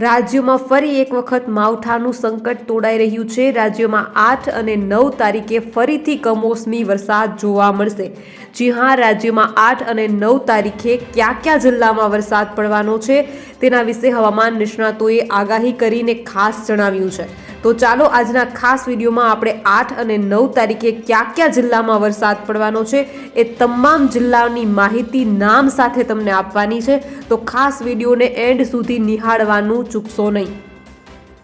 રાજ્યમાં ફરી એક વખત માવઠાનું સંકટ તોડાઈ રહ્યું છે. રાજ્યમાં આઠ અને નવ તારીખે ફરીથી કમોસમી વરસાદ જોવા મળશે. જી હા, રાજ્યમાં આઠ અને નવ તારીખે કયા કયા જિલ્લામાં વરસાદ પડવાનો છે તેના વિશે હવામાન નિષ્ણાતોએ આગાહી કરીને ખાસ જણાવ્યું છે. તો ચાલો આજના ખાસ વિડીયોમાં આપણે આઠ અને નવ તારીખે કયા કયા જિલ્લામાં વરસાદ પડવાનો છે એ તમામ જિલ્લાની માહિતી નામ સાથે તમને આપવાની છે. તો ખાસ વિડીયોને એન્ડ સુધી નિહાળવાનું ચૂકશો નહીં.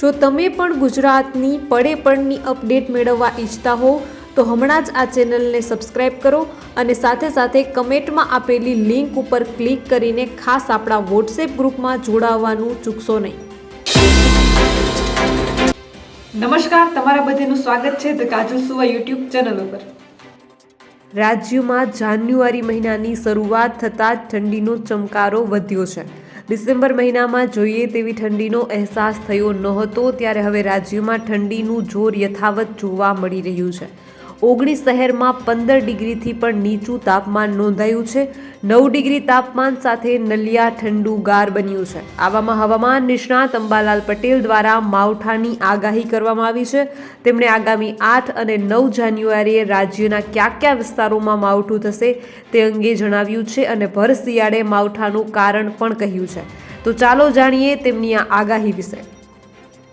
જો તમે પણ ગુજરાતની પડે પડની અપડેટ મેળવવા ઈચ્છતા હો તો હમણાં જ આ ચેનલને સબસ્ક્રાઇબ કરો અને સાથે સાથે કમેન્ટમાં આપેલી લિંક ઉપર ક્લિક કરીને ખાસ આપણા વોટ્સએપ ગ્રુપમાં જોડાવવાનું ચૂકશો નહીં. નમસ્કાર તમારા બધાનું સ્વાગત છે ધ કાજલ સુવા યુટ્યુબ ચેનલ ઉપર. રાજ્યમાં જાન્યુઆરી મહિનાની શરૂઆત થતાં જ ઠંડીનો ચમકારો વધ્યો છે. ડિસેમ્બર મહિનામાં જોઈએ તેવી ઠંડીનો અહેસાસ થયો નહોતો, ત્યારે હવે રાજ્યમાં ઠંડીનું જોર યથાવત જોવા મળી રહ્યું છે. ઓગણીસ શહેરમાં પંદર ડિગ્રીથી પણ નીચું તાપમાન નોંધાયું છે. નવ ડિગ્રી તાપમાન સાથે નલિયા ઠંડુગાર બન્યું છે. આવામાં હવામાન નિષ્ણાત અંબાલાલ પટેલ દ્વારા માવઠાની આગાહી કરવામાં આવી છે. તેમણે આગામી આઠ અને નવ જાન્યુઆરીએ રાજ્યના કયા કયા વિસ્તારોમાં માવઠું થશે તે અંગે જણાવ્યું છે અને ભર શિયાળે માવઠાનું કારણ પણ કહ્યું છે. તો ચાલો જાણીએ તેમની આ આગાહી વિશે.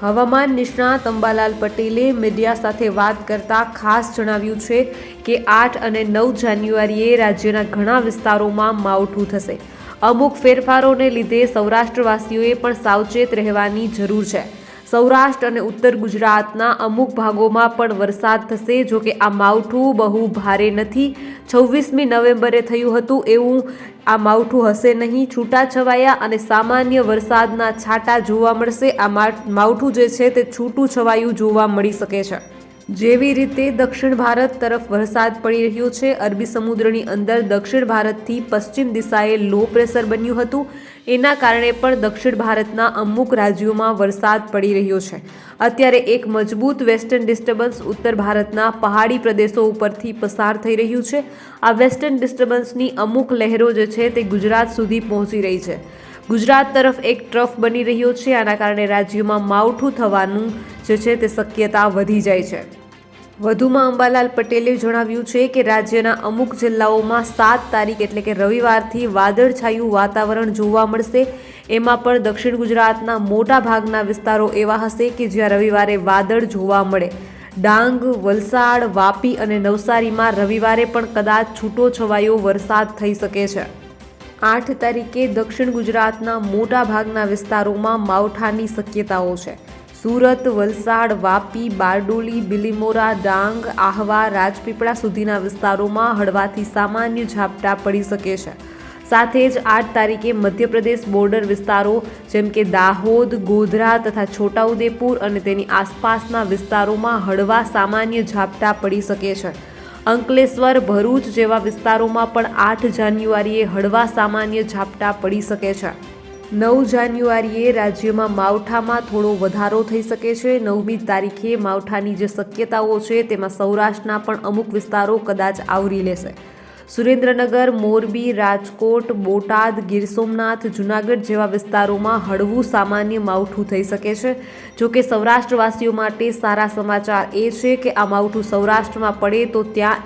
હવામાન નિષ્ણાત અંબાલાલ પટેલે મીડિયા સાથે વાત કરતા ખાસ જણાવ્યું છે કે આઠ અને નવ જાન્યુઆરીએ રાજ્યના ઘણા વિસ્તારોમાં માવઠું થશે. અમુક ફેરફારોને લીધે સૌરાષ્ટ્રવાસીઓએ પણ સાવચેત રહેવાની જરૂર છે. સૌરાષ્ટ્ર અને ઉત્તર ગુજરાતના અમુક ભાગોમાં પણ વરસાદ થશે. જો કે આ માવઠું બહુ ભારે નથી. છવ્વીસમી નવેમ્બરે થયું હતું એવું આ માવઠું હશે નહીં. છૂટાછવાયા અને સામાન્ય વરસાદના છાંટા જોવા મળશે. આ માવઠું જે છે તે છૂટું છવાયું જોવા મળી શકે છે. જેવી રીતે દક્ષિણ ભારત તરફ વરસાદ પડી રહ્યો છે, અરબી સમુદ્રની અંદર દક્ષિણ ભારતથી પશ્ચિમ દિશાએ લો પ્રેશર બન્યું હતું. એના કારણે પણ દક્ષિણ ભારતના અમુક રાજ્યોમાં વરસાદ પડી રહ્યો છે. અત્યારે એક મજબૂત વેસ્ટર્ન ડિસ્ટર્બન્સ ઉત્તર ભારતના પહાડી પ્રદેશો ઉપરથી પસાર થઈ રહ્યું છે. આ વેસ્ટર્ન ડિસ્ટર્બન્સની અમુક લહેરો જે છે તે ગુજરાત સુધી પહોંચી રહી છે. ગુજરાત તરફ એક ટ્રફ બની રહ્યો છે, આના કારણે રાજ્યમાં માવઠું થવાનું જે છે તે શક્યતા વધી જાય છે. વધુમાં અંબાલાલ પટેલે જણાવ્યું છે કે રાજ્યના અમુક જિલ્લાઓમાં સાત તારીખ એટલે કે રવિવારથી વાદળછાયું વાતાવરણ જોવા મળશે. એમાં પણ દક્ષિણ ગુજરાતના મોટા ભાગના વિસ્તારો એવા હશે કે જ્યાં રવિવારે વાદળ જોવા મળે. ડાંગ, વલસાડ, વાપી અને નવસારીમાં રવિવારે પણ કદાચ છૂટો છવાયો વરસાદ થઈ શકે છે. આઠ તારીખે દક્ષિણ ગુજરાતના મોટા ભાગના વિસ્તારોમાં માવઠાની શક્યતાઓ છે. સુરત, વલસાડ, વાપી, બારડોલી, બિલીમોરા, ડાંગ, આહવા, રાજપીપળા સુધીના વિસ્તારોમાં હળવાથી સામાન્ય ઝાપટા પડી શકે છે. સાથે જ આઠ તારીખે મધ્યપ્રદેશ બોર્ડર વિસ્તારો, જેમ કે દાહોદ, ગોધરા તથા છોટાઉદેપુર અને તેની આસપાસના વિસ્તારોમાં હળવા સામાન્ય ઝાપટા પડી શકે છે. અંકલેશ્વર, ભરૂચ જેવા વિસ્તારોમાં પણ આઠ જાન્યુઆરીએ હળવા સામાન્ય ઝાપટા પડી શકે છે. નવ જાન્યુઆરીએ રાજ્યમાં માવઠામાં થોડો વધારો થઈ શકે છે. નવમી તારીખે માવઠાની જે શક્યતાઓ છે, તેમાં સૌરાષ્ટ્રના પણ અમુક વિસ્તારો કદાચ આવરી લેશે. સુરેન્દ્રનગર, મોરબી, રાજકોટ, બોટાદ, ગીર સોમનાથ, જૂનાગઢ જેવા વિસ્તારોમાં હળવું સામાન્ય માવઠું થઈ શકે છે. જો કે સૌરાષ્ટ્રવાસીઓ માટે સારા સમાચાર એ છે કે આ માવઠું સૌરાષ્ટ્રમાં પડે તો ત્યાં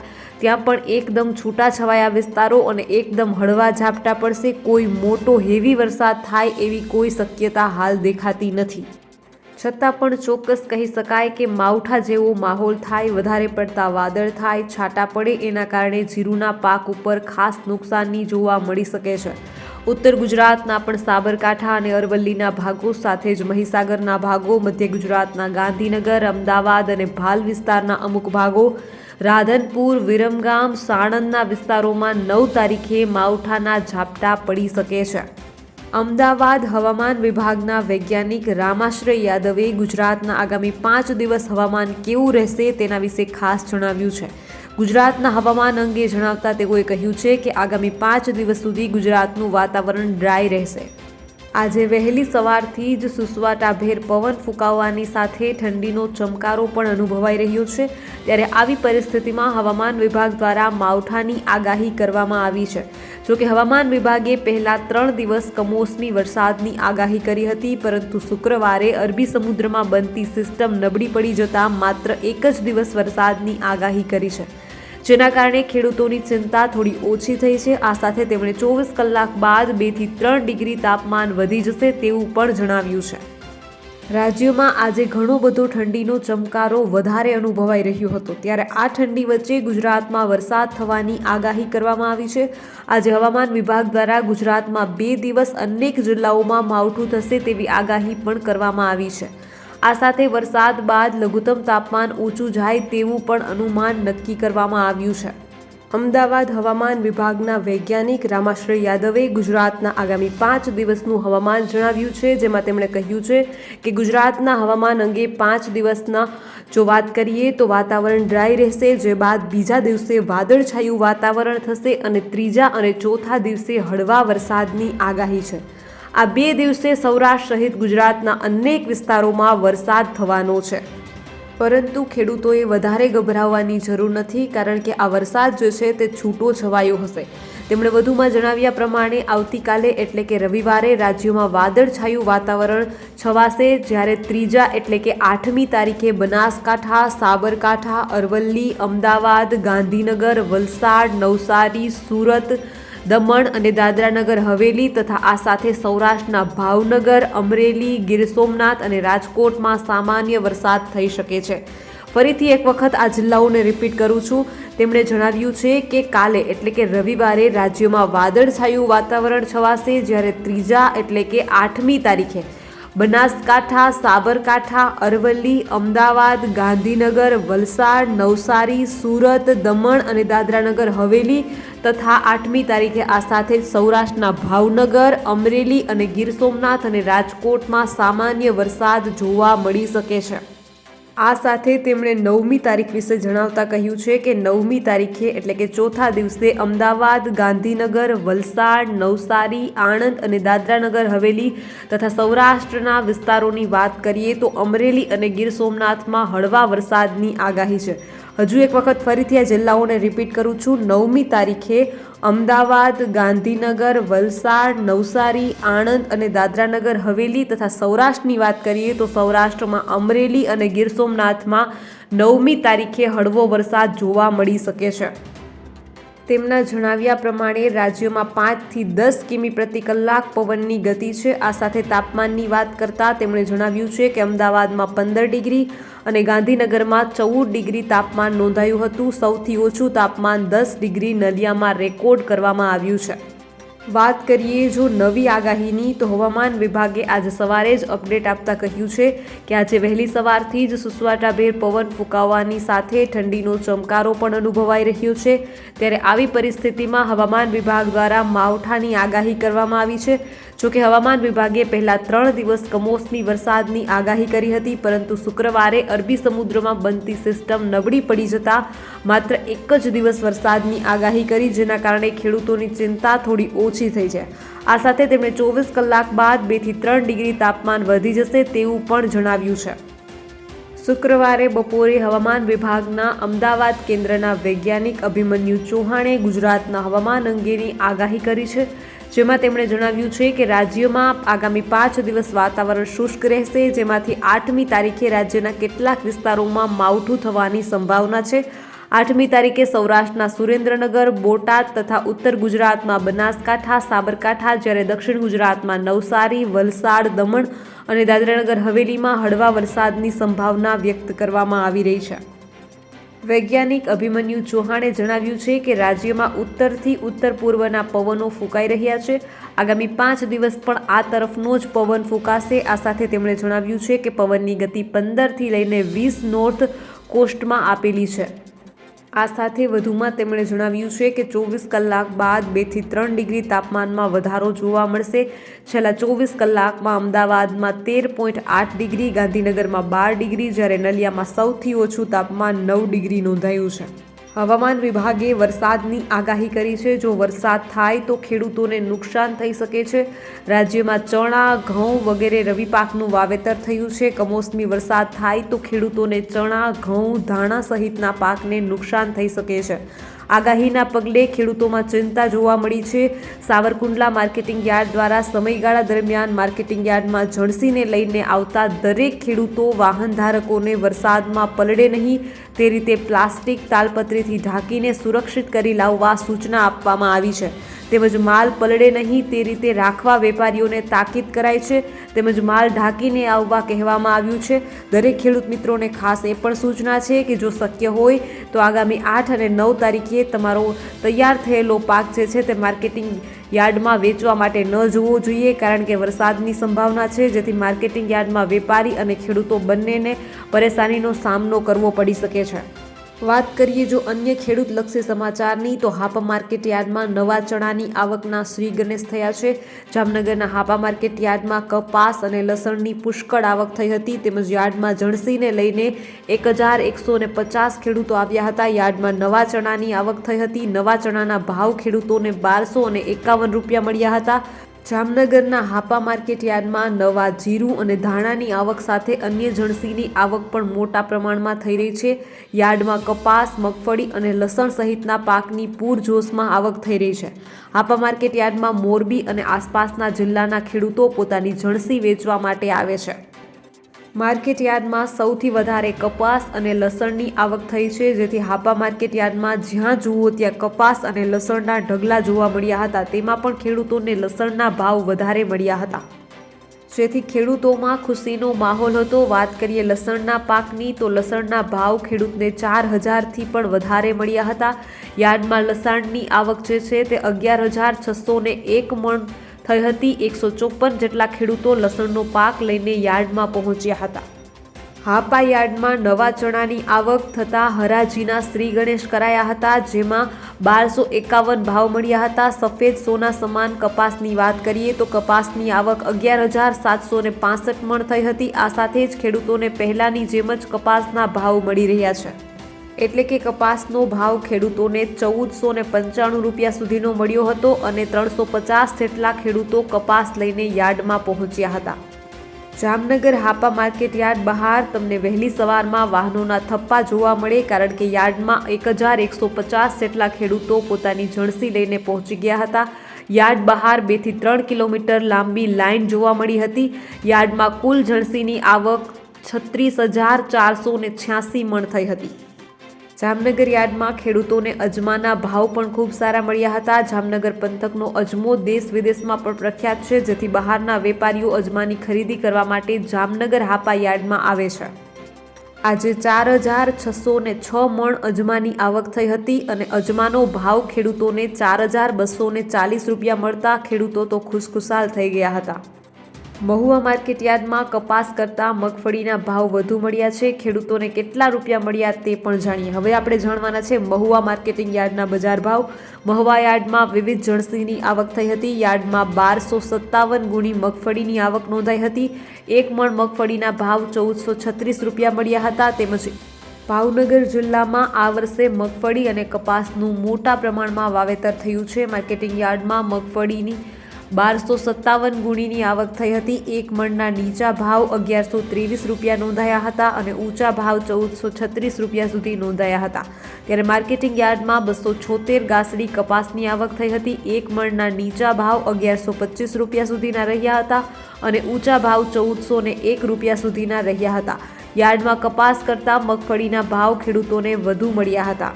ત્યાં પણ એકદમ છૂટાછવાયા વિસ્તારો અને એકદમ હળવા ઝાપટા પડશે. કોઈ મોટો હેવી વરસાદ થાય એવી કોઈ શક્યતા હાલ દેખાતી નથી. છતાં પણ ચોક્કસ કહી શકાય કે માવઠા જેવો માહોલ થાય, વધારે પડતા વાદળ થાય, છાંટા પડે, એના કારણે જીરુના પાક ઉપર ખાસ નુકસાનની જોવા મળી શકે છે. ઉત્તર ગુજરાતના પણ સાબરકાંઠા અને અરવલ્લીના ભાગો સાથે જ મહીસાગરના ભાગો, મધ્ય ગુજરાતના ગાંધીનગર, અમદાવાદ અને ભાલ વિસ્તારના અમુક ભાગો રાધનપુર, વિરમગામ, સાણંદના વિસ્તારોમાં નવ તારીખે માવઠાના ઝાપટા પડી શકે છે. અમદાવાદ હવામાન વિભાગના વૈજ્ઞાનિક રામાશ્રય યાદવે ગુજરાતના આગામી પાંચ દિવસ હવામાન કેવું રહેશે તેના વિશે ખાસ જણાવ્યું છે. ગુજરાતના હવામાન અંગે જણાવતા તેઓએ કહ્યું છે કે આગામી પાંચ દિવસ સુધી ગુજરાતનું વાતાવરણ ડ્રાય રહેશે. આજે વહેલી સવારથી જ સુસવાટાભેર પવન ફૂંકાવવાની સાથે ઠંડીનો ચમકારો પણ અનુભવાઈ રહ્યો છે. ત્યારે આવી પરિસ્થિતિમાં હવામાન વિભાગ દ્વારા માવઠાની આગાહી કરવામાં આવી છે. જોકે હવામાન વિભાગે પહેલા ત્રણ દિવસ કમોસમી વરસાદની આગાહી કરી હતી, પરંતુ શુક્રવારે અરબી સમુદ્રમાં બનતી સિસ્ટમ નબળી પડી જતાં માત્ર એક જ દિવસ વરસાદની આગાહી કરી છે. જેના કારણે ખેડૂતોની ચિંતા થોડી ઓછી થઈ છે. આ સાથે તેમણે ચોવીસ કલાક બાદ બેથી ત્રણ ડિગ્રી તાપમાન વધી જશે તેવું પણ જણાવ્યું છે. રાજ્યમાં આજે ઘણો બધો ઠંડીનો ચમકારો વધારે અનુભવાઈ રહ્યો હતો. ત્યારે આ ઠંડી વચ્ચે ગુજરાતમાં વરસાદ થવાની આગાહી કરવામાં આવી છે. આજે હવામાન વિભાગ દ્વારા ગુજરાતમાં બે દિવસ અનેક જિલ્લાઓમાં માવઠું થશે તેવી આગાહી પણ કરવામાં આવી છે. આ સાથે વરસાદ બાદ લઘુત્તમ તાપમાન ઊંચું જાય તેવું પણ અનુમાન નક્કી કરવામાં આવ્યું છે. અમદાવાદ હવામાન વિભાગના વૈજ્ઞાનિક રામાશ્રય યાદવે ગુજરાતના આગામી પાંચ દિવસનું હવામાન જણાવ્યું છે, જેમાં તેમણે કહ્યું છે કે ગુજરાતના હવામાન અંગે પાંચ દિવસના જો વાત કરીએ તો વાતાવરણ ડ્રાય રહેશે, જે બાદ બીજા દિવસે વાદળછાયું વાતાવરણ થશે અને ત્રીજા અને ચોથા દિવસે હળવા વરસાદની આગાહી છે. આ બે દિવસે સૌરાષ્ટ્ર સહિત ગુજરાતના અનેક વિસ્તારોમાં વરસાદ થવાનો છે. પરંતુ ખેડૂતોએ વધારે ગભરાવવાની જરૂર નથી કારણ કે આ વરસાદ જે છે તે છૂટો છવાયો હશે. તેમણે વધુમાં જણાવ્યા પ્રમાણે આવતીકાલે એટલે કે રવિવારે રાજ્યમાં વાદળછાયું વાતાવરણ છવાશે જ્યારે ત્રીજા એટલે કે આઠમી તારીખે બનાસકાંઠા, સાબરકાંઠા, અરવલ્લી, અમદાવાદ, ગાંધીનગર, વલસાડ, નવસારી, સુરત દમણ અને દાદરાનગર હવેલી તથા આ સાથે સૌરાષ્ટ્રના ભાવનગર, અમરેલી, ગીર સોમનાથ અને રાજકોટમાં સામાન્ય વરસાદ થઈ શકે છે. ફરીથી એક વખત આ જિલ્લાઓને રિપીટ કરું છું. તેમણે જણાવ્યું છે કે કાલે એટલે કે રવિવારે રાજ્યમાં વાદળછાયું વાતાવરણ છવાશે જ્યારે ત્રીજા એટલે કે આઠમી તારીખે બનાસકાંઠા, સાબરકાંઠા, અરવલ્લી, અમદાવાદ, ગાંધીનગર, વલસાડ, નવસારી, સુરત, દમણ અને દાદરાનગર હવેલી તથા આઠમી તારીખે આ સાથે જ સૌરાષ્ટ્રના ભાવનગર, અમરેલી અને ગીર સોમનાથ અને રાજકોટમાં સામાન્ય વરસાદ જોવા મળી શકે છે. આ સાથે તેમણે નવમી તારીખ વિશે જણાવતા કહ્યું છે કે નવમી તારીખે એટલે કે ચોથા દિવસે અમદાવાદ, ગાંધીનગર, વલસાડ, નવસારી, આણંદ અને દાદરાનગર હવેલી તથા સૌરાષ્ટ્રના વિસ્તારોની વાત કરીએ તો અમરેલી અને ગીર સોમનાથમાં હળવા વરસાદની આગાહી છે. હજુ એક વખત ફરીથી આ જિલ્લાઓને રિપીટ કરું છું. નવમી તારીખે અમદાવાદ, ગાંધીનગર, વલસાડ, નવસારી, આણંદ અને દાદરાનગર, હવેલી તથા સૌરાષ્ટ્રની વાત કરીએ તો સૌરાષ્ટ્રમાં અમરેલી અને ગીર સોમનાથમાં નવમી તારીખે હળવો વરસાદ જોવા મળી શકે છે. તેમના જણાવ્યા પ્રમાણે રાજ્યમાં પાંચથી દસ કિમી પ્રતિ કલાક પવનની ગતિ છે. આ સાથે તાપમાનની વાત કરતાં તેમણે જણાવ્યું છે કે અમદાવાદમાં પંદર ડિગ્રી અને ગાંધીનગરમાં ચૌદ ડિગ્રી તાપમાન નોંધાયું હતું. સૌથી ઓછું તાપમાન દસ ડિગ્રી નલિયામાં રેકોર્ડ કરવામાં આવ્યું છે. વાત કરીએ જો નવી આગાહીની, તો હવામાન વિભાગે આજે સવારે જ અપડેટ આપતા કહ્યું છે કે આજે વહેલી સવારથી જ સુસવાટાભેર પવન ફૂંકાવવાની સાથે ઠંડીનો ચમકારો પણ અનુભવાઈ રહ્યો છે. ત્યારે આવી પરિસ્થિતિમાં હવામાન વિભાગ દ્વારા માવઠાની આગાહી કરવામાં આવી છે. જોકે હવામાન વિભાગે પહેલા ત્રણ દિવસ કમોસમી વરસાદની આગાહી કરી હતી, પરંતુ શુક્રવારે અરબી સમુદ્રમાં બનતી સિસ્ટમ નબળી પડી જતા માત્ર એક જ દિવસ વરસાદની આગાહી કરી, જેના કારણે ખેડૂતોની ચિંતા થોડી ઓછી થઈ છે. આ સાથે તેમણે ચોવીસ કલાક બાદ બેથી ત્રણ ડિગ્રી તાપમાન વધી જશે તેવું પણ જણાવ્યું છે. શુક્રવારે બપોરે હવામાન વિભાગના અમદાવાદ કેન્દ્રના વૈજ્ઞાનિક અભિમન્યુ ચૌહાણે ગુજરાતના હવામાન અંગેની આગાહી કરી છે. જેમાં તેમણે જણાવ્યું છે કે રાજ્યમાં આગામી પાંચ દિવસ વાતાવરણ શુષ્ક રહેશે, જેમાંથી આઠમી તારીખે રાજ્યના કેટલાક વિસ્તારોમાં માવઠું થવાની સંભાવના છે. આઠમી તારીખે સૌરાષ્ટ્રના સુરેન્દ્રનગર, બોટાદ તથા ઉત્તર ગુજરાતમાં બનાસકાંઠા, સાબરકાંઠા, જ્યારે દક્ષિણ ગુજરાતમાં નવસારી, વલસાડ, દમણ અને દાદરાનગર હવેલીમાં હળવા વરસાદની સંભાવના વ્યક્ત કરવામાં આવી રહી છે. વૈજ્ઞાનિક અભિમન્યુ ચૌહાણે જણાવ્યું છે કે રાજ્યમાં ઉત્તરથી ઉત્તર પૂર્વના પવનો ફૂંકાઈ રહ્યા છે. આગામી પાંચ દિવસ પણ આ તરફનો જ પવન ફૂંકાશે. આ સાથે તેમણે જણાવ્યું છે કે પવનની ગતિ પંદરથી લઈને વીસ નોર્થ કોસ્ટમાં આપેલી છે. આ સાથે વધુમાં તેમણે જણાવ્યું છે કે ચોવીસ કલાક બાદ બેથી ત્રણ ડિગ્રી તાપમાનમાં વધારો જોવા મળશે. છેલ્લા ચોવીસ કલાકમાં અમદાવાદમાં તેર પોઈન્ટ આઠ ડિગ્રી, ગાંધીનગરમાં બાર ડિગ્રી, જ્યારે નલિયામાં સૌથી ઓછું તાપમાન નવ ડિગ્રી નોંધાયું છે. હવામાન વિભાગે વરસાદની આગાહી કરી છે. જો વરસાદ થાય તો ખેડૂતોને નુકસાન થઈ શકે છે. રાજ્યમાં ચણા, ઘઉં વગેરે રવિ પાકનું વાવેતર થયું છે. કમોસમી વરસાદ થાય તો ખેડૂતોને ચણા, ઘઉં, ધાણા સહિતના પાકને નુકસાન થઈ શકે છે. આગાહીના પગલે ખેડૂતોમાં ચિંતા જોવા મળી છે. સાવરકુંડલા માર્કેટિંગ યાર્ડ દ્વારા સમયગાળા દરમિયાન માર્કેટિંગ યાર્ડમાં જણસીને લઈને આવતા દરેક ખેડૂતો વાહન ધારકોને વરસાદમાં પલળે નહીં. તે રીતે પ્લાસ્ટિક તાલપત્રીથી ઢાંકીને સુરક્ષિત કરી લાવવા સૂચના આપવામાં આવી છે. તેમજ માલ પલળે નહીં તે રીતે રાખવા વેપારીઓને તાકીદ કરાઈ છે. તેમજ માલ ઢાંકીને આવવા કહેવામાં આવ્યું છે. દરેક ખેડૂત મિત્રોને ખાસ એ પણ સૂચના છે કે જો શક્ય હોય તો આગામી આઠ અને નવ તારીખે તમારો તૈયાર થયેલો પાક જે છે તે માર્કેટિંગ યાર્ડમાં વેચવા માટે ન જવો જોઈએ, કારણ કે વરસાદની સંભાવના છે. જેથી માર્કેટિંગ યાર્ડમાં વેપારી અને ખેડૂતો બંનેને પરેશાનીનો સામનો કરવો પડી શકે છે. વાત કરીએ જો અન્ય ખેડૂતલક્ષી સમાચારની, તો હાપા માર્કેટ યાર્ડમાં નવા ચણાની આવકના શ્રી ગણેશ થયા છે. જામનગરના હાપા માર્કેટ યાર્ડમાં કપાસ અને લસણની પુષ્કળ આવક થઈ હતી. તેમજ યાર્ડમાં જણસીને લઈને એક હજાર એકસો ને પચાસ ખેડૂતો આવ્યા હતા. યાર્ડમાં નવા ચણાની આવક થઈ હતી. નવા ચણાના ભાવ ખેડૂતોને બારસો અને એકાવન રૂપિયા મળ્યા હતા. જામનગરના હાપા માર્કેટ યાર્ડમાં નવા જીરું અને ધાણાની આવક સાથે અન્ય જણસીની આવક પણ મોટા પ્રમાણમાં થઈ રહી છે. યાર્ડમાં કપાસ, મગફળી અને લસણ સહિતના પાકની પૂરજોશમાં આવક થઈ રહી છે. હાપા માર્કેટ યાર્ડમાં મોરબી અને આસપાસના જિલ્લાના ખેડૂતો પોતાની જણસી વેચવા માટે આવે છે. માર્કેટ યાર્ડમાં સૌથી વધારે કપાસ અને લસણની આવક થઈ છે. જેથી હાપા માર્કેટ યાર્ડમાં જ્યાં જુઓ ત્યાં કપાસ અને લસણના ઢગલા જોવા મળ્યા હતા. તેમાં પણ ખેડૂતોને લસણના ભાવ વધારે મળ્યા હતા. જેથી ખેડૂતોમાં ખુશીનો માહોલ હતો. વાત કરીએ લસણના પાકની, તો લસણના ભાવ ખેડૂતને ચાર હજારથી પણ વધારે મળ્યા હતા. યાર્ડમાં લસણની આવક જે છે તે અગિયાર હજાર છસો ને એક મણ થઈ હતી એકસો ચોપન જેટલા ખેડૂતો લસણનો પાક લઈને યાર્ડમાં પહોંચ્યા હતા. હાપા યાર્ડમાં નવા ચણાની આવક થતાં હરાજીના શ્રી ગણેશ કરાયા હતા, જેમાં બારસો એકાવન ભાવ મળ્યા હતા. સફેદ સોના સમાન કપાસની વાત કરીએ તો કપાસની આવક અગિયાર હજાર સાતસો ને પાસઠ મણ થઈ હતી. આ સાથે જ ખેડૂતોને પહેલાંની જેમ જ કપાસના ભાવ મળી રહ્યા છે. એટલે કે કપાસનો ભાવ ખેડૂતોને ચૌદસો ને પંચાણું રૂપિયા સુધીનો મળ્યો હતો અને ત્રણસો પચાસ જેટલા ખેડૂતો કપાસ લઈને યાર્ડમાં પહોંચ્યા હતા. જામનગર હાપા માર્કેટ યાર્ડ બહાર તમને વહેલી સવારમાં વાહનોના થપ્પા જોવા મળે કારણ કે યાર્ડમાં એક હજાર એકસો પચાસ જેટલા ખેડૂતો પોતાની જણસી લઈને પહોંચી ગયા હતા. યાર્ડ બહાર બેથી ત્રણ કિલોમીટર લાંબી લાઇન જોવા મળી હતી. યાર્ડમાં કુલ જણસીની આવક છત્રીસ હજાર ચારસો ને છ્યાસી મણ થઈ હતી. જામનગર યાર્ડમાં ખેડૂતોને અજમાના ભાવ પણ ખૂબ સારા મળ્યા હતા. જામનગર પંથકનો અજમો દેશ વિદેશમાં પણ પ્રખ્યાત છે, જેથી બહારના વેપારીઓ અજમાની ખરીદી કરવા માટે જામનગર હાપા યાર્ડમાં આવે છે. આજે ચાર હજાર છસો ને છ મણ અજમાની આવક થઈ હતી અને અજમાનો ભાવ ખેડૂતોને ચાર હજાર બસો ચાલીસ રૂપિયા મળતા ખેડૂતો તો ખુશખુશાલ થઈ ગયા હતા. મહુવા માર્કેટ યાર્ડમાં કપાસ કરતાં મગફળીના ભાવ વધુ મળ્યા છે. ખેડૂતોને કેટલા રૂપિયા મળ્યા તે પણ જાણીએ. હવે આપણે જાણવાના છે મહુવા માર્કેટિંગ યાર્ડના બજાર ભાવ. મહુવા યાર્ડમાં વિવિધ જણસીની આવક થઈ હતી. યાર્ડમાં બારસો સત્તાવન ગુણી મગફળીની આવક નોંધાઈ હતી. એક મણ મગફળીના ભાવ ચૌદસો છત્રીસ રૂપિયા મળ્યા હતા. તેમજ ભાવનગર જિલ્લામાં આ વર્ષે મગફળી અને કપાસનું મોટા પ્રમાણમાં વાવેતર થયું છે. માર્કેટિંગ યાર્ડમાં મગફળીની બારસો સત્તાવન ગુણીની આવક થઈ હતી. એક મણના નીચા ભાવ અગિયારસો ત્રેવીસ રૂપિયા નોંધાયા હતા અને ઊંચા ભાવ ચૌદસો છત્રીસ રૂપિયા સુધી નોંધાયા હતા. ત્યારે માર્કેટિંગ યાર્ડમાં બસો છોતેર ગાસડી કપાસની આવક થઈ હતી. એક મણના નીચા ભાવ અગિયારસો પચીસ રૂપિયા સુધીના રહ્યા હતા અને ઊંચા ભાવ ચૌદસો ને એક રૂપિયા સુધીના રહ્યા હતા. યાર્ડમાં કપાસ કરતાં મગફળીના ભાવ ખેડૂતોને વધુ મળ્યા હતા.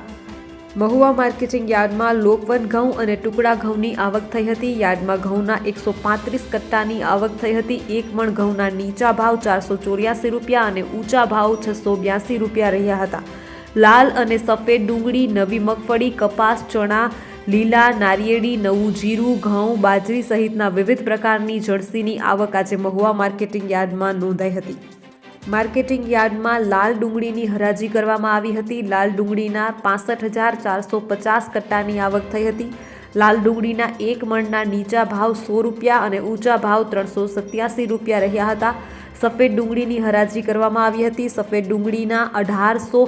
મહુવા માર્કેટિંગ યાર્ડમાં લોકવન ઘઉં અને ટુકડા ઘઉંની આવક થઈ હતી. યાર્ડમાં ઘઉંના એકસો પાંત્રીસ કટ્ટાની આવક થઈ હતી. એક મણ ઘઉંના નીચા ભાવ ચારસો ચોર્યાસી રૂપિયા અને ઊંચા ભાવ છસો બ્યાસી રૂપિયા રહ્યા હતા. લાલ અને સફેદ ડુંગળી, નવી મગફળી, કપાસ, ચણા, લીલા, નારિયેળી, નવું જીરું, ઘઉં, બાજરી સહિતના વિવિધ પ્રકારની જળસીની આવક આજે મહુવા માર્કેટિંગ યાર્ડમાં નોંધાઈ હતી. માર્કેટિંગ યાર્ડમાં લાલ ડુંગળીની હરાજી કરવામાં આવી હતી. લાલ ડુંગળીના પાસઠ હજાર ચારસો પચાસ કટ્ટાની આવક થઈ હતી. લાલ ડુંગળીના એક મણના નીચા ભાવ સો રૂપિયા અને ઊંચા ભાવ ત્રણસો સત્યાસી રૂપિયા રહ્યા હતા. સફેદ ડુંગળીની હરાજી કરવામાં આવી હતી. સફેદ ડુંગળીના અઢારસો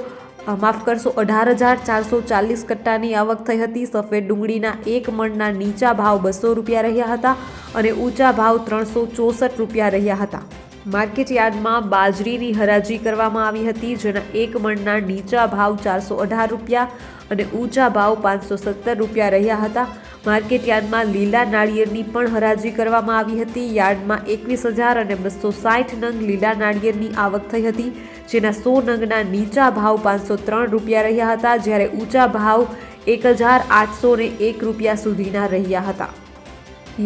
માફ કરશો, અઢાર હજાર ચારસો ચાલીસ કટ્ટાની આવક થઈ હતી. સફેદ ડુંગળીના એક મણના નીચા ભાવ બસો રૂપિયા રહ્યા હતા અને ઊંચા ભાવ ત્રણસો ચોસઠ રૂપિયા રહ્યા હતા. માર્કેટ યાર્ડમાં બાજરીની હરાજી કરવામાં આવી હતી, જેના એક મણના નીચા ભાવ ચારસો અઢાર રૂપિયા અને ઊંચા ભાવ પાંચસો સત્તર રૂપિયા રહ્યા હતા. માર્કેટ યાર્ડમાં લીલા નાળિયેરની પણ હરાજી કરવામાં આવી હતી. યાર્ડમાં એકવીસ હજાર અને બસો સાઠ નંગ લીલા નાળિયેરની આવક થઈ હતી, જેના સો નંગના નીચા ભાવ પાંચસો ત્રણ રૂપિયા રહ્યા હતા, જ્યારે ઊંચા ભાવ એક હજાર આઠસો એક રૂપિયા સુધીના રહ્યા હતા.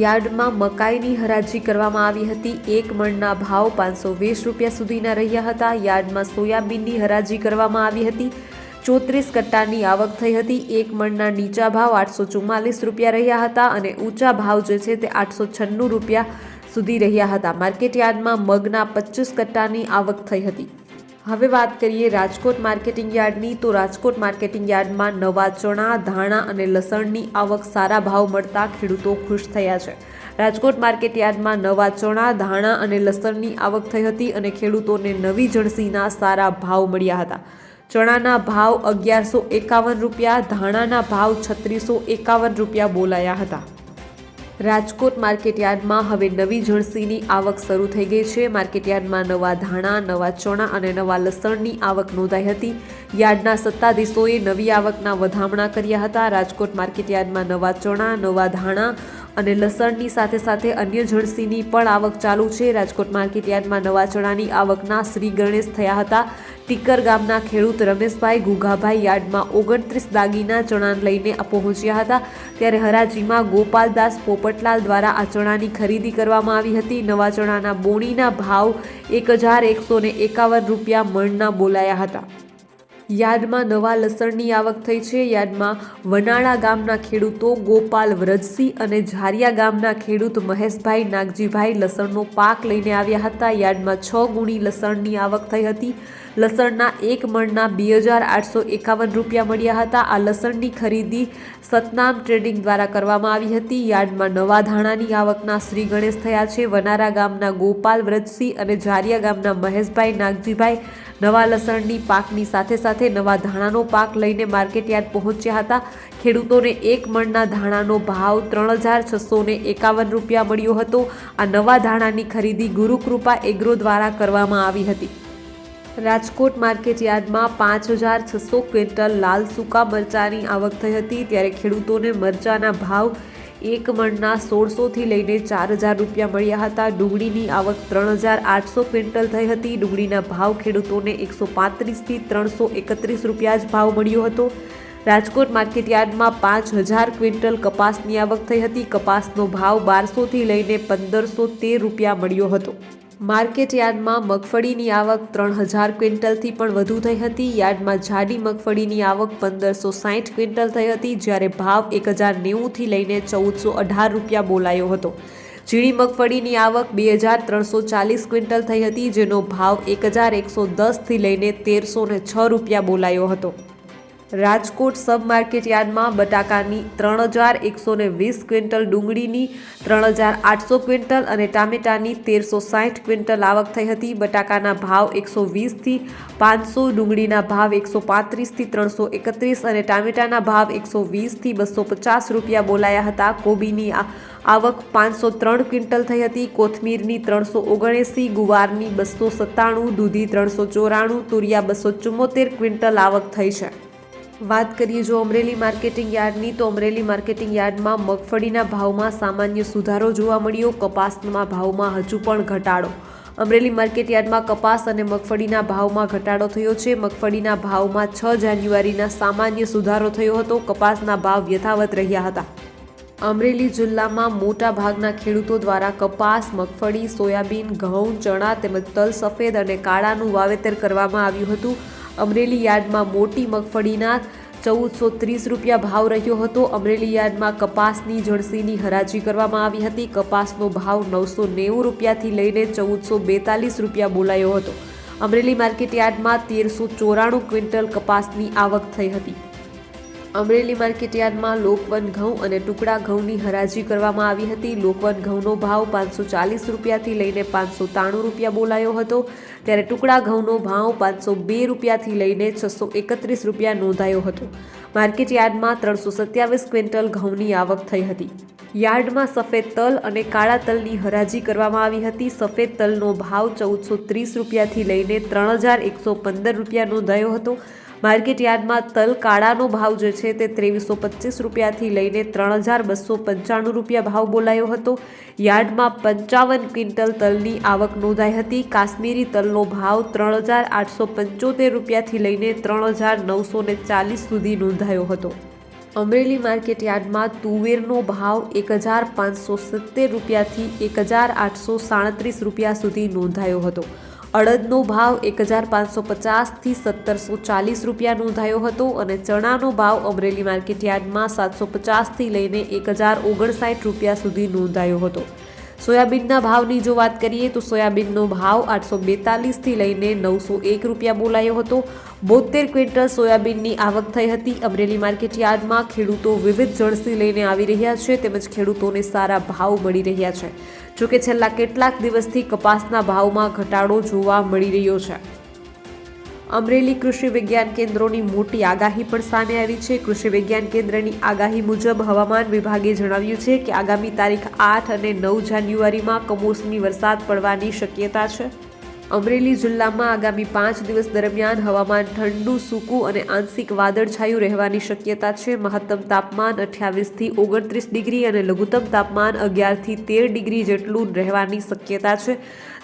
યાર્ડમાં મકાઈની હરાજી કરવામાં આવી હતી. એક મણના ભાવ પાંચસો વીસ રૂપિયા સુધીના રહ્યા હતા. યાર્ડમાં સોયાબીનની હરાજી કરવામાં આવી હતી. ચોત્રીસ કટ્ટાની આવક થઈ હતી. એક મણના નીચા ભાવ આઠસો ચુમ્માલીસ રૂપિયા રહ્યા હતા અને ઊંચા ભાવ જે છે તે આઠસો છન્નું રૂપિયા સુધી રહ્યા હતા. માર્કેટ યાર્ડમાં મગના પચીસ કટ્ટાની આવક થઈ હતી. હવે વાત કરીએ રાજકોટ માર્કેટિંગ યાર્ડની, તો રાજકોટ માર્કેટિંગ યાર્ડમાં નવા ચણા, ધાણા અને લસણની આવક સારા ભાવ મળતા ખેડૂતો ખુશ થયા છે. રાજકોટ માર્કેટ યાર્ડમાં નવા ચણા, ધાણા અને લસણની આવક થઈ હતી અને ખેડૂતોને નવી જણસીના સારા ભાવ મળ્યા હતા. ચણાના ભાવ અગિયારસો એકાવન રૂપિયા, ધાણાના ભાવ છત્રીસો એકાવન રૂપિયા બોલાયા હતા. રાજકોટ માર્કેટ યાર્ડમાં હવે નવી જણસીની આવક શરૂ થઈ ગઈ છે. માર્કેટ યાર્ડમાં નવા ધાણા, નવા ચણા અને નવા લસણની આવક નોંધાઈ હતી. યાર્ડના સત્તાધીશોએ નવી આવકના વધામણા કર્યા હતા. રાજકોટ માર્કેટ યાર્ડમાં નવા ચણા, નવા ધાણા અને લસણની સાથે સાથે અન્ય જણસીની પણ આવક ચાલુ છે. રાજકોટ માર્કેટ યાર્ડમાં નવા ચણાની આવકના શ્રી ગણેશ થયા હતા. ટીકર ગામના ખેડૂત રમેશભાઈ ગુગાભાઈ યાર્ડમાં ઓગણત્રીસ દાગીના ચણા લઈને પહોંચ્યા હતા. ત્યારે હરાજીમાં ગોપાલદાસ પોપટલાલ દ્વારા આ ચણાની ખરીદી કરવામાં આવી હતી. નવા ચણાના બોણીના ભાવ એક હજાર એકસો ને એકાવન રૂપિયા મણના બોલાયા હતા. યાર્ડમાં નવા લસણની આવક થઈ છે. યાર્ડમાં વનાળા ગામના ખેડૂતો ગોપાલ વ્રજસિંહ અને ઝારિયા ગામના ખેડૂત મહેશભાઈ નાગજીભાઈ લસણનો પાક લઈને આવ્યા હતા. યાર્ડમાં છ ગુણી લસણની આવક થઈ હતી. લસણના એક મણના બે હજાર આઠસો એકાવન રૂપિયા મળ્યા હતા. આ લસણની ખરીદી સતનામ ટ્રેડિંગ દ્વારા કરવામાં આવી હતી. યાર્ડમાં નવા ધાણાની આવકના શ્રી ગણેશ થયા છે. વનારા ગામના ગોપાલ વ્રજસિંહ અને ઝારિયા ગામના મહેશભાઈ નાગજીભાઈ નવા લસણની પાકની સાથે સાથે નવા ધાણાનો પાક લઈને માર્કેટ યાર્ડ પહોંચ્યા હતા. ખેડૂતોને એક મણના ધાણાનો ભાવ ત્રણ હજાર છસો એકાવન રૂપિયા મળ્યો હતો. આ નવા ધાણાની ખરીદી ગુરુકૃપા એગ્રો દ્વારા કરવામાં આવી હતી. રાજકોટ માર્કેટ યાર્ડમાં પાંચ હજાર છસો ક્વિન્ટલ લાલ સૂકા મરચાની આવક થઈ હતી ત્યારે ખેડૂતોને મરચાના ભાવ એક મણના સોળસોથી લઈને ચાર હજાર રૂપિયા મળ્યા હતા. ડુંગળીની આવક ત્રણ હજાર આઠસો ક્વિન્ટલ થઈ હતી. ડુંગળીના ભાવ ખેડૂતોને એકસો પાંત્રીસથી ત્રણસો એકત્રીસ રૂપિયા જ ભાવ મળ્યો હતો. રાજકોટ માર્કેટ યાર્ડમાં પાંચ હજાર ક્વિન્ટલ કપાસની આવક થઈ હતી. કપાસનો ભાવ બારસોથી લઈને પંદરસો તેર રૂપિયા મળ્યો હતો. માર્કેટ યાર્ડમાં મગફળીની આવક ત્રણ હજાર ક્વિન્ટલથી પણ વધુ થઈ હતી. યાર્ડમાં જાડી મગફળીની આવક પંદરસો સાઠ ક્વિન્ટલ થઈ હતી, જ્યારે ભાવ એક હજાર નેવુંથી લઈને ચૌદસો અઢાર રૂપિયા બોલાયો હતો. ઝીણી મગફળીની આવક બે હજાર ત્રણસો ચાલીસ ક્વિન્ટલ થઈ હતી, જેનો ભાવ એક હજાર એકસો દસથી લઈને તેરસો છ રૂપિયા બોલાયો હતો. રાજકોટ સબ માર્કેટ યાર્ડમાં બટાકાની ત્રણ હજાર એકસો ને વીસ ક્વિન્ટલ, ડુંગળીની ત્રણ હજાર આઠસો ક્વિન્ટલ અને ટામેટાની તેરસો સાઠ ક્વિન્ટલ આવક થઈ હતી. બટાકાના ભાવ એકસો વીસથી પાંચસો, ડુંગળીના ભાવ એકસો પાંત્રીસથી ત્રણસો એકત્રીસ અને ટામેટાના ભાવ એકસો વીસથી બસો પચાસ રૂપિયા બોલાયા હતા. કોબીની આવક પાંચસો ત્રણ ક્વિન્ટલ થઈ હતી. કોથમીરની ત્રણસો ઓગણએંસી, ગુવારની બસો સત્તાણું, દૂધી ત્રણસો ચોરાણું, તુરિયા બસો ચુમ્મોતેર ક્વિન્ટલ આવક થઈ છે. વાત કરીએ જો અમરેલી માર્કેટિંગ યાર્ડની, તો અમરેલી માર્કેટિંગ યાર્ડમાં મગફળીના ભાવમાં સામાન્ય સુધારો જોવા મળ્યો. કપાસના ભાવમાં હજુ પણ ઘટાડો. અમરેલી માર્કેટ યાર્ડમાં કપાસ અને મગફળીના ભાવમાં ઘટાડો થયો છે. મગફળીના ભાવમાં છ જાન્યુઆરીના સામાન્ય સુધારો થયો હતો. કપાસના ભાવ યથાવત રહ્યા હતા. અમરેલી જિલ્લામાં મોટા ભાગના ખેડૂતો દ્વારા કપાસ, મગફળી, સોયાબીન, ઘઉં, ચણા તેમજ તલ સફેદ અને કાળાનું વાવેતર કરવામાં આવ્યું હતું. અમરેલી યાર્ડમાં મોટી મગફળીના ચૌદસો ત્રીસ રૂપિયા ભાવ રહ્યો હતો. અમરેલી યાર્ડમાં કપાસની જણસીની હરાજી કરવામાં આવી હતી. કપાસનો ભાવ નવસો નેવું રૂપિયાથી લઈને ચૌદસો બેતાલીસ રૂપિયા બોલાયો હતો. અમરેલી માર્કેટ યાર્ડમાં તેરસો ચોરાણું ક્વિન્ટલ કપાસની આવક થઈ હતી. અમરેલી માર્કેટ યાર્ડમાં લોકવન ઘઉં અને ટુકડા ઘઉંની હરાજી કરવામાં આવી હતી. લોકવન ઘઉંનો ભાવ પાંચસો ચાલીસ રૂપિયાથી લઈને પાંચસો ત્રાણું રૂપિયા બોલાયો હતો. ત્યારે ટુકડા ઘઉંનો ભાવ પાંચસો બે રૂપિયાથી લઈને છસો એકત્રીસ રૂપિયા નોંધાયો હતો. માર્કેટ યાર્ડમાં ત્રણસો સત્યાવીસ ક્વિન્ટલ ઘઉંની આવક થઈ હતી. યાર્ડમાં સફેદ તલ અને કાળા તલની હરાજી કરવામાં આવી હતી. સફેદ તલનો ભાવ ચૌદસો ત્રીસ રૂપિયાથી લઈને ત્રણ હજાર એકસો પંદર રૂપિયા નોંધાયો હતો. માર્કેટ યાર્ડમાં તલ કાળાનો ભાવ જે છે તે ત્રેવીસો પચીસ રૂપિયાથી લઈને ત્રણ હજાર બસો પંચાણું રૂપિયા ભાવ બોલાયો હતો. યાર્ડમાં પંચાવન ક્વિન્ટલ તલની આવક નોંધાઈ હતી. કાશ્મીરી તલનો ભાવ ત્રણ હજાર આઠસો પંચોતેર રૂપિયાથી લઈને ત્રણ હજાર નવસો ને ચાલીસ સુધી નોંધાયો હતો. અમરેલી માર્કેટ યાર્ડમાં તુવેરનો ભાવ એક હજાર પાંચસો સિત્તેર રૂપિયાથી એક હજાર આઠસો સાડત્રીસ રૂપિયા સુધી નોંધાયો હતો. અડદનો ભાવ એક હજાર પાંચસો પચાસથી સત્તરસો ચાલીસ રૂપિયા નોંધાયો હતો અને ચણાનો ભાવ અમરેલી માર્કેટ યાર્ડમાં સાતસો પચાસથી લઈને એક હજાર ઓગણસાઠ રૂપિયા સુધી નોંધાયો હતો. સોયાબીનના ભાવની જો વાત કરીએ તો સોયાબીનનો ભાવ આઠસો બેતાલીસથી લઈને નવસો એક રૂપિયા બોલાયો હતો. બોતેર ક્વિન્ટલ સોયાબીનની આવક થઈ હતી. અમરેલી માર્કેટ યાર્ડમાં ખેડૂતો વિવિધ જળસી લઈને આવી રહ્યા છે તેમજ ખેડૂતોને સારા ભાવ મળી રહ્યા છે. જોકે છેલ્લા કેટલાક દિવસથી કપાસના ભાવમાં ઘટાડો જોવા મળી રહ્યો છે. અમરેલી કૃષિ વિજ્ઞાન કેન્દ્રોની મોટી આગાહી પણ સામે આવી છે. કૃષિ વિજ્ઞાન કેન્દ્રની આગાહી મુજબ હવામાન વિભાગે જણાવ્યું છે કે આગામી તારીખ આઠ અને નવ જાન્યુઆરીમાં કમોસમી વરસાદ પડવાની શક્યતા છે. અમરેલી જિલ્લામાં આગામી પાંચ દિવસ દરમિયાન હવામાન ઠંડુ, સૂકું અને આંશિક વાદળછાયું રહેવાની શક્યતા છે. મહત્તમ તાપમાન અઠ્યાવીસથી ઓગણત્રીસ ડિગ્રી અને લઘુત્તમ તાપમાન અગિયારથી તેર ડિગ્રી જેટલું રહેવાની શક્યતા છે.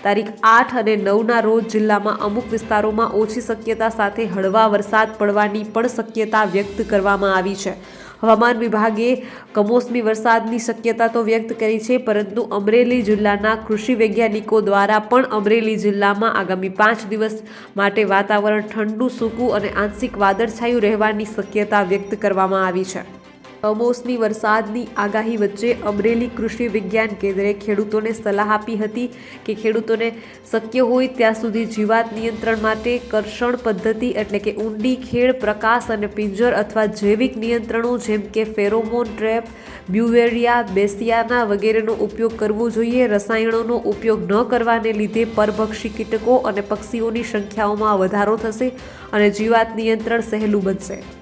તારીખ આઠ અને નવના રોજ જિલ્લામાં અમુક વિસ્તારોમાં ઓછી શક્યતા સાથે હળવા વરસાદ પડવાની પણ શક્યતા વ્યક્ત કરવામાં આવી છે. હવામાન વિભાગે કમોસમી વરસાદની શક્યતા તો વ્યક્ત કરી છે, પરંતુ અમરેલી જિલ્લાના કૃષિ વૈજ્ઞાનિકો દ્વારા પણ અમરેલી જિલ્લામાં આગામી પાંચ દિવસ માટે વાતાવરણ ઠંડુ, સૂકું અને આંશિક વાદળછાયું રહેવાની શક્યતા વ્યક્ત કરવામાં આવી છે. કમોસમી વરસાદની આગાહી વચ્ચે અમરેલી કૃષિ વિજ્ઞાન કેન્દ્રે ખેડૂતોને સલાહ આપી હતી કે ખેડૂતોને શક્ય હોય ત્યાં સુધી જીવાત નિયંત્રણ માટે કરષણ પદ્ધતિ એટલે કે ઊંડી ખેડ પ્રકાશ અને પિંજર અથવા જૈવિક નિયંત્રણો, જેમ કે ફેરોમોન ટ્રેપ, બ્યુવેરિયા, બેસિયાના વગેરેનો ઉપયોગ કરવો જોઈએ. રસાયણોનો ઉપયોગ ન કરવાને લીધે પરભક્ષી કીટકો અને પક્ષીઓની સંખ્યાઓમાં વધારો થશે અને જીવાત નિયંત્રણ સહેલું બનશે.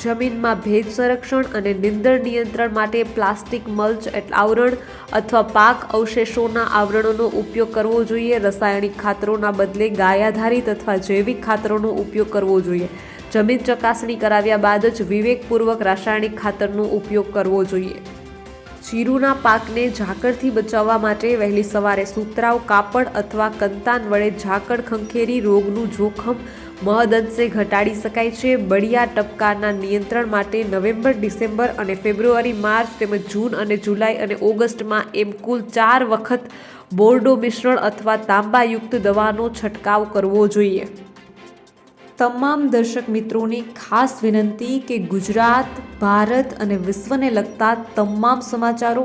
જમીનમાં ભેજ સંરક્ષણ અને નિંદણ નિયંત્રણ માટે પ્લાસ્ટિક મલ્ચ એટલે આવરણ અથવા પાક અવશેષોના આવરણોનો ઉપયોગ કરવો જોઈએ. રાસાયણિક ખાતરોના બદલે ગાય આધારિત અથવા જૈવિક ખાતરોનો ઉપયોગ કરવો જોઈએ. જમીન ચકાસણી કરાવ્યા બાદ જ વિવેકપૂર્વક રાસાયણિક ખાતરનો ઉપયોગ કરવો જોઈએ. જીરુના પાકને ઝાકળથી બચાવવા માટે વહેલી સવારે સુતરાવ કાપડ અથવા કંતાન વડે ઝાકળ ખંખેરી રોગનું જોખમ મહદઅંશે ઘટાડી શકાય છે. બળિયા ટપકાના નિયંત્રણ માટે નવેમ્બર, ડિસેમ્બર અને ફેબ્રુઆરી, માર્ચ તેમજ જૂન અને જુલાઈ અને ઓગસ્ટમાં એમ કુલ ચાર વખત બોર્ડો મિશ્રણ અથવા તાંબાયુક્ત દવાનો છંટકાવ કરવો જોઈએ. તમામ દર્શક મિત્રોની ખાસ વિનંતી કે ગુજરાત, ભારત અને વિશ્વને લગતા તમામ સમાચારો